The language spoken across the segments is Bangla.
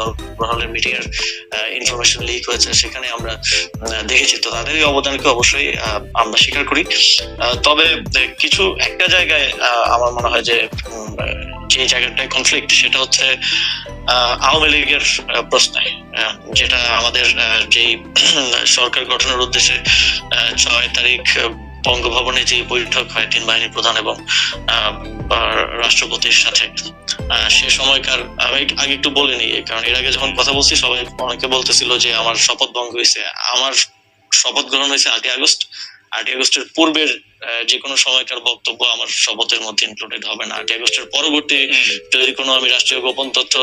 দল হলের মিটিং এর ইনফরমেশন লিক হয়েছে, সেখানে আমরা দেখেছি। তো তাদের অবদানকে অবশ্যই আমরা স্বীকার করি। তবে কিছু একটা জায়গায় আমার মনে হয় যে যে জায়গাটায় কনফ্লিক্ট সেটা হচ্ছে আওয়ামী লীগের প্রশ্নে যেটা আমাদের যেই সরকার গঠনের উদ্দেশ্যে ছয় তারিখ বঙ্গভবনে যে বৈঠক হয় তিন বাহিনী প্রধান এবং রাষ্ট্রপতির সাথে। সে সময়কার আমি আগে একটু বলে নিই কারণ এর আগে যখন কথা বলছি সবাই অনেকে বলতেছিল যে আমার শপথ ভঙ্গ হয়েছে। আমার শপথ গ্রহণ হয়েছে আটই আগস্ট। আটই আগস্টের পূর্বের যে কোনো সময়কার বক্তব্য আমার শপথের মধ্যে ইনক্লুডেড হবে না। আটই আগস্টের পরবর্তী যদি কোনো আমি রাষ্ট্রীয় গোপন তথ্য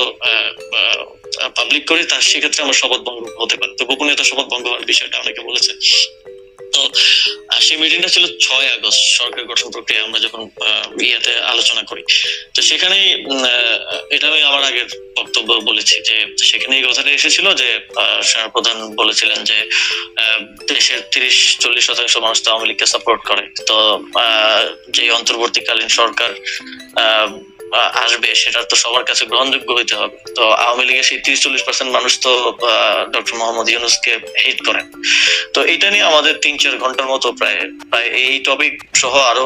পাবলিক করি তার সেক্ষেত্রে আমার শপথ ভঙ্গ হতে পারে। তো গোপনীয়তা শপথ ভঙ্গ হওয়ার বিষয়টা অনেকে বলেছে। তো সেই মিটিংটা ছিল ছয় আগস্ট সরকার গঠন প্রক্রিয়া আমরা যখন ইয়েতে আলোচনা করি। তো সেখানেই উম, এটা আমি আমার আগের বক্তব্য বলেছি যে সেখানে এই কথাটা এসেছিল যে সেনাপ্রধান বলেছিলেন যে দেশের তিরিশ চল্লিশ শতাংশ মানুষ তো আওয়ামী লীগকে সাপোর্ট করে। তো যে অন্তর্বর্তীকালীন সরকার আসবে, সেটা তো সবার কাছে গ্রহণযোগ্য হইতে হবে। তো আওয়ামী লীগের সেই তিরিশ চল্লিশ পার্সেন্ট মানুষ তো ডক্টর মোহাম্মদ ইউনুসকে হেট করেন। তো এটা নিয়ে আমাদের তিন চার ঘণ্টার মতো প্রায় প্রায় এই টপিক সহ আরও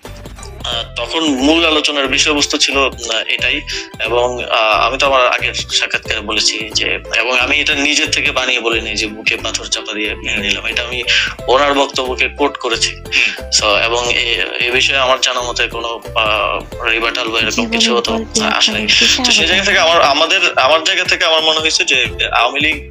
তখন মূল আলোচনার বিষয়বস্তু ছিল এটাই। এবং আমি তো আমার আগের সাক্ষাৎকারে বলেছি যে এবং আমি এটা নিজের থেকে বানিয়ে বলিনি যে বুকে পাথর চাপা দিয়ে মেনে নিলাম। এটা আমি ওনার বক্তব্যকে কোট করেছি। এবং এ- বিষয়ে আমার জানা মতে কোনো রিবাটাল বা এরকম কিছু তো আসলে তো সেই জায়গা থেকে আমার আমাদের আমার জায়গা থেকে আমার মনে হয়েছে যে আওয়ামী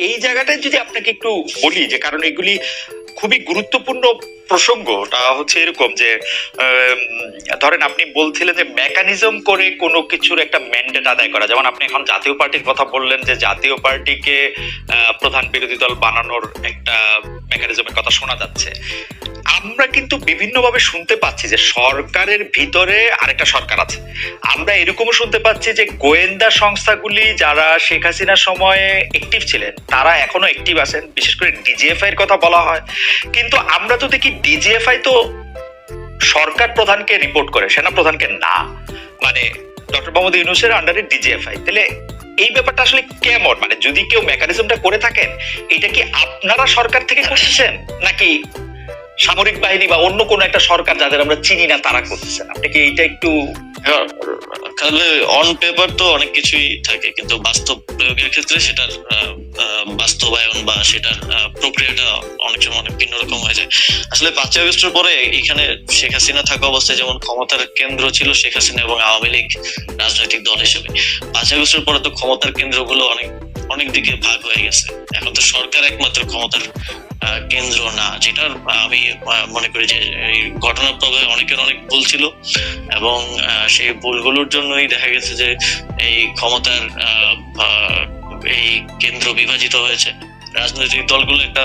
এই জায়গাটায় যদি আপনাকে একটু বলি যে কারণ এগুলি খুবই গুরুত্বপূর্ণ প্রসঙ্গটা হচ্ছে এরকম যে ধরেন আপনি বলছিলেন যে মেকানিজম করে কোনো কিছুর একটা ম্যান্ডেট আদায় করা। যেমন আপনি এখন জাতীয় পার্টির কথা বললেন যে জাতীয় পার্টিকে প্রধান বিরোধী দল বানানোর একটা মেকানিজমের কথা শোনা যাচ্ছে। আমরা কিন্তু বিভিন্নভাবে শুনতে পাচ্ছি যে সরকারের ভিতরে আরেকটা সরকার আছে। আমরা এরকমও শুনতে পাচ্ছি যে গোয়েন্দা সংস্থাগুলি যারা শেখ হাসিনার সময়ে অ্যাক্টিভ ছিলেন, তারা এখনও অ্যাক্টিভ আছেন। বিশেষ করে ডিজিএফআই এর কথা বলা হয়। কিন্তু আমরা তো দেখি ডিজিএফআই তো সরকার প্রধানকে রিপোর্ট করে, সেনা প্রধানকে না। মানে ডক্টর মোহাম্মদ ইউনুসের আন্ডারে ডিজিএফআই তাহলে এই ব্যাপারটা আসলে কেমন? মানে যদি কেউ মেকানিজমটা করে থাকেন, এটা কি আপনারা সরকার থেকে করতেছেন? নাকি সামরিক বাহিনী বা অন্য কোনো একটা সরকার যাদের আমরা চিনি না, তারা করতেছেন? আপনি কি এইটা একটু তাহলে অন পেপার তো অনেক কিছুই থাকে, কিন্তু বাস্তব প্রয়োগের ক্ষেত্রে সেটার বাস্তবায়ন বা সেটার প্রক্রিয়াটা অনেক সময় অনেক ভিন্ন রকম হয়ে যায়। আসলে পাঁচই আগস্টের পরে এখানে শেখ হাসিনা থাকা অবস্থায় যেমন ক্ষমতার কেন্দ্র ছিল শেখ হাসিনা এবং আওয়ামী লীগ রাজনৈতিক দল হিসেবে। পাঁচই আগস্টের পরে তো ক্ষমতার কেন্দ্রগুলো অনেক অনেক দিকে ভাগ হয়ে গেছে। এখন তো সরকার একমাত্র ক্ষমতার কেন্দ্র না, যেটার আমি মনে করি যে এই ঘটনা প্রভাবে অনেকের অনেক ভুল ছিল এবং সেই ভুলগুলোর জন্যই দেখা গেছে যে এই ক্ষমতার এই কেন্দ্র বিভাজিত হয়েছে। রাজনৈতিক দলগুলো একটা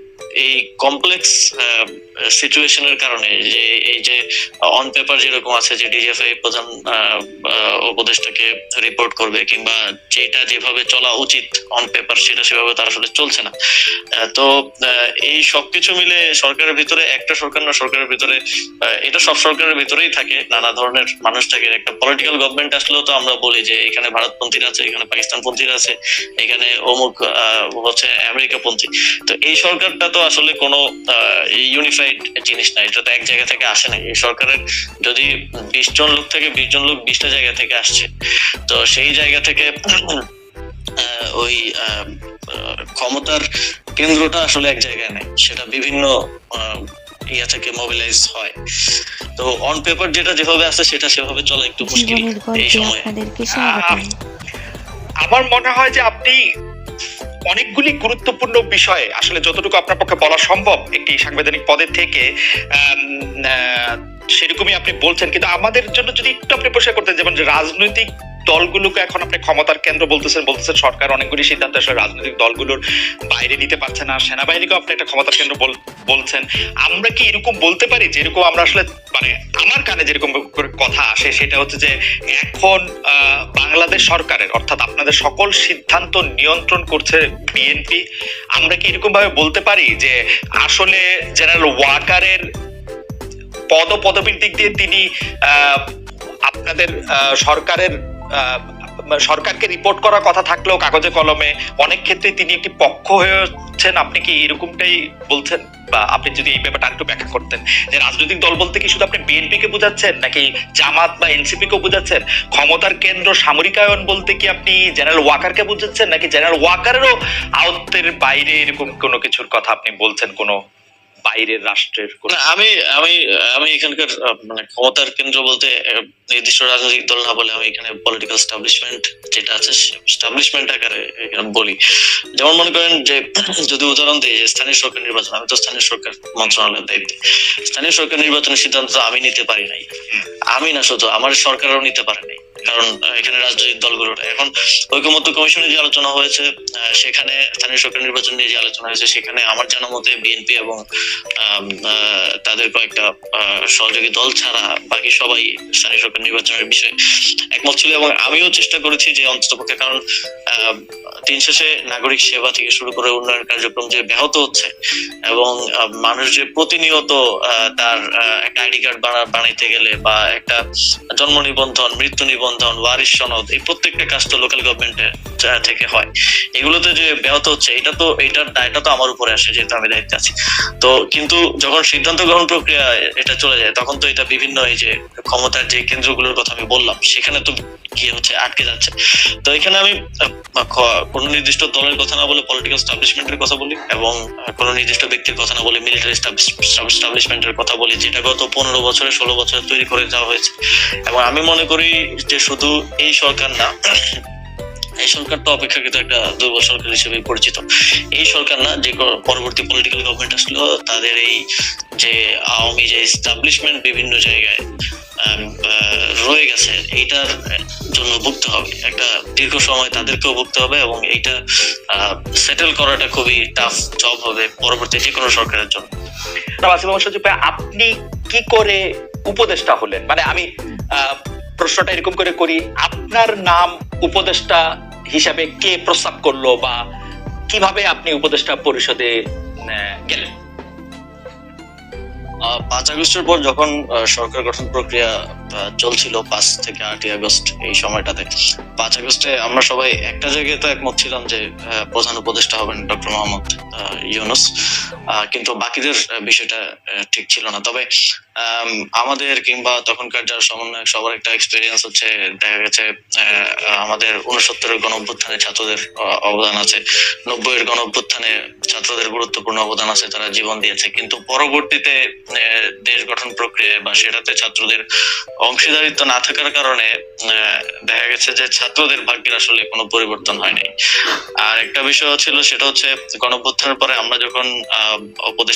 এই কমপ্লেক্স সিচুয়েশনের কারণে যে এই যে অন পেপার যেরকম আছে যে ডিজিএফআই প্রধান আহ, আহ, উপদেষ্টাকে রিপোর্ট করবে কিংবা যেটা যেভাবে চলা উচিত অন পেপার সেটা সেভাবে তার আসলে চলছে না। তো এই সবকিছু মিলে সরকারের ভিতরে একটা সরকার না সরকারের ভিতরে এটা সব সরকারের ভিতরেই থাকে। নানা ধরনের মানুষ থাকে। একটা পলিটিক্যাল গভর্নমেন্ট আসলেও তো আমরা বলি যে এখানে ভারতপন্থীরা আছে এখানে পাকিস্তানপন্থীরা আছে এখানে অমুক হচ্ছে আমেরিকাপন্থী। তো এই সরকারটা তো আসলে কোনো ইউনিফাইড জিনিস না এটা তো এক জায়গা থেকে আসে না এই সরকারের যদি বিশ জন লোক থেকে বিশ জন লোক বিশটা জায়গা থেকে আসছে তো সেই জায়গা থেকে ওই ক্ষমতার কেন্দ্রটা আসলে এক জায়গায় নেই। সেটা বিভিন্ন ইয়া থেকে মোবিলাইজ হয়। তো অন পেপার যেটা যেভাবে আছে সেটা সেভাবে চলা একটু মুশকিল এই সময়ে। আমার মনে হয় যে আপনি অনেকগুলি গুরুত্বপূর্ণ বিষয়ে আসলে যতটুকু আপনার পক্ষে বলা সম্ভব একটি সাংবিধানিক পদের থেকে সেরকমই আপনি বলছেন। কিন্তু আমাদের জন্য যদি একটু আপনি পরিষ্কার করতেন যেমন রাজনৈতিক দলগুলোকে এখন আপনি ক্ষমতার কেন্দ্র বলতেছেন বলতেছেন সরকার অনেকগুলি সিদ্ধান্ত আসলে রাজনৈতিক দলগুলোর বাইরে নিতে পারছে না। সেনাবাহিনীকেও আপনি একটা ক্ষমতার কেন্দ্র বলছেন। আমরা কি এরকম বলতে পারি? যেরকম আমরা আসলে মানে আমার কানে যেরকম কথা আসে সেটা হচ্ছে যে এখন বাংলাদেশ সরকারের, অর্থাৎ আপনাদের সকল সিদ্ধান্ত নিয়ন্ত্রণ করছে বিএনপি আমরা কি এরকম ভাবে বলতে পারি যে আসলে জেনারেল ওয়াকারের পদ পদবীর দিক দিয়ে তিনি আপনাদের সরকারের সরকারকে রিপোর্ট করার কথা থাকলেও কাগজে কলমে অনেক ক্ষেত্রে তিনি একটি পক্ষ হয়েছেন আপনি কি এরকমটাই বলছেন? আপনি যদি এই ব্যাপারটা একটু ব্যাখ্যা করতেন, যে রাজনৈতিক দল বলতে কি শুধু আপনি বিএনপি কে বোঝাচ্ছেন, নাকি জামাত বা এনসিপি কে বোঝাচ্ছেন? ক্ষমতার কেন্দ্র সামরিকায়ন বলতে কি আপনি জেনারেল ওয়াকার কে বোঝাচ্ছেন, নাকি জেনারেল ওয়াকারেরও আয়ত্তের বাইরে এরকম কোনো কিছুর কথা আপনি বলছেন কোনো বাইরের রাষ্ট্রের না আমি আমি আমি এখানকার মানে ক্ষমতার কেন্দ্র বলতে নির্দিষ্ট রাজনৈতিক দল না বলে আমি এখানে পলিটিক্যাল স্টাবলিশমেন্ট যেটা আছে স্টাবলিশমেন্ট আকারে এখানে বলি। যেমন মনে করেন যে যদি উদাহরণ দিই যে স্থানীয় সরকার নির্বাচন আমি তো স্থানীয় সরকার মন্ত্রণালয়ের দায়িত্বে। স্থানীয় সরকার নির্বাচনের সিদ্ধান্ত আমি নিতে পারি নাই। আমি না শুধু আমার সরকারও নিতে পারে নাই। কারণ এখানে রাজনৈতিক দলগুলোর। এখন ঐক্যমত্য কমিশনে যে আলোচনা হয়েছে সেখানে স্থানীয় সরকার নির্বাচন নিয়ে যে আলোচনা হয়েছে, সেখানে আমার জানা মতে বিএনপি এবং তাদের কয়েকটা সহযোগী দল ছাড়া বাকি সবাই স্থানীয় সরকার নির্বাচনের বিষয়ে একমত ছিল এবং আমিও চেষ্টা করেছি যে অন্ততপক্ষে, কারণ দিন শেষে নাগরিক সেবা থেকে শুরু করে উন্নয়ন কার্যক্রম যে ব্যাহত হচ্ছে এবং মানুষ যে প্রতিনিয়ত তার একটা আইডি কার্ড বানাইতে গেলে বা একটা জন্ম নিবন্ধন, মৃত্যু নিবন্ধন, ওয়ারিশ সনদ, এই প্রত্যেকটা কাজ তো লোকাল গভর্নমেন্টের থেকে হয়। এগুলোতে যে ব্যাহত হচ্ছে, এটা তো, এটার দায়টা তো আমার উপরে আসে, যেহেতু আমি দায়িত্বে আছি। তো কিন্তু যখন সিদ্ধান্ত গ্রহণ প্রক্রিয়া, এটা চলে যায়, তখন তো এটা বিভিন্ন এই যে ক্ষমতার যে কেন্দ্রগুলোর কথা আমি বললাম, সেখানে তো গিয়ে হচ্ছে আটকে যাচ্ছে। তো এখানে আমি কোনো নির্দিষ্ট দলের কথা না বলে পলিটিক্যাল স্টাবলিশমেন্টের কথা বলি এবং কোনো নির্দিষ্ট ব্যক্তির কথা না বলে মিলিটারি স্টাবলিশমেন্টের কথা বলি, যেটা গত পনেরো বছরে, ষোলো বছরে তৈরি করে যাওয়া হয়েছে। এবং আমি মনে করি যে শুধু এই সরকার না এই সরকার তো অপেক্ষাকৃত একটা দুর্বল সরকার হিসেবে পরিচিত। এই সরকার না, যে পরবর্তী পলিটিক্যাল গভর্নমেন্ট আসলো, তাদের এই যে আওয়ামী যে এস্টাবলিশমেন্ট বিভিন্ন জায়গায় রয়ে গেছে, এইটার জন্য ভুগতে হবে। একটা দীর্ঘ সময় তাদেরকেও ভুগতে হবে এবং এইটা সেটেল করাটা খুবই টাফ জব হবে পরবর্তী যে কোনো সরকারের জন্য। আপনি কি করে উপদেষ্টা হলেন? মানে আমি প্রশ্নটা এরকম করে করি, আপনার নাম উপদেষ্টা হিসাবে কে প্রস্তাব করল বা কীভাবে আপনি উপদেষ্টা পরিষদে গেলেন? পাঁচ আগস্টের পর যখন সরকার গঠন প্রক্রিয়া চলছিল পাঁচ থেকে আটই আগস্ট এই সময়টাতে। পাঁচ আগস্টে আমরা সবাই একটা জায়গায় তো একমত ছিলাম যে প্রধান উপদেষ্টা হবেন ডক্টর মোহাম্মদ ইউনুস। কিন্তু বাকিদের বিষয়টা ঠিক ছিল না। তবে আমাদের কিংবা তখনকার যারা সমন্বয়ক, সবার একটা এক্সপিরিয়েন্স হচ্ছে, দেখা গেছে আমাদের উনসত্তরের গণ অভ্যুত্থানে ছাত্রদের অবদান আছে। নব্বইয়ের গণ অভ্যুত্থানে ছাত্রদের গুরুত্বপূর্ণ অবদান আছে, তারা জীবন দিয়েছে। কিন্তু পরবর্তীতে দেশ গঠন প্রক্রিয়া বা সেটাতে ছাত্রদের অংশীদারিত্ব না থাকার কারণে দেখা গেছে যে ছাত্রদের ভাগ্যের আসলে কোনো পরিবর্তন হয়নি। আর একটা বিষয় ছিল, সেটা হচ্ছে গণ পরে আমরা যখন উপদেশ